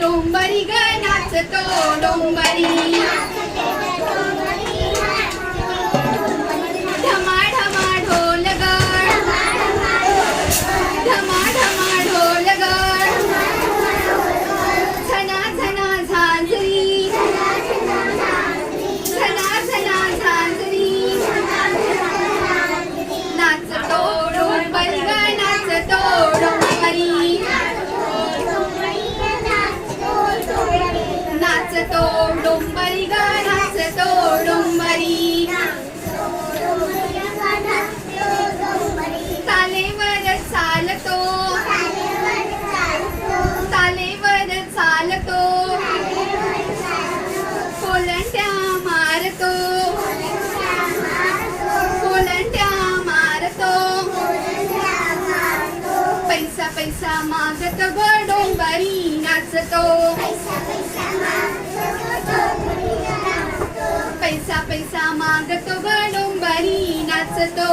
डोंबरी ग नाचतो डोंबरी पैसा मागत ग डोंबरी नाचतो. पैसा पैसा मागतो ग डोंबरी नाचतो.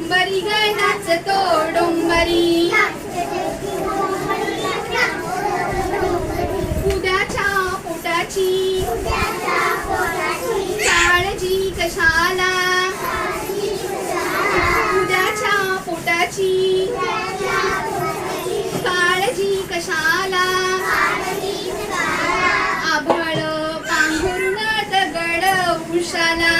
डोंबरी ग नाचतो डोंबरी. उद्याच्या पोटाची. काळजी कशाला? उद्याच्या पोटाची. काळजी कशाला? आभाळ पांघरुण दगड उशाला.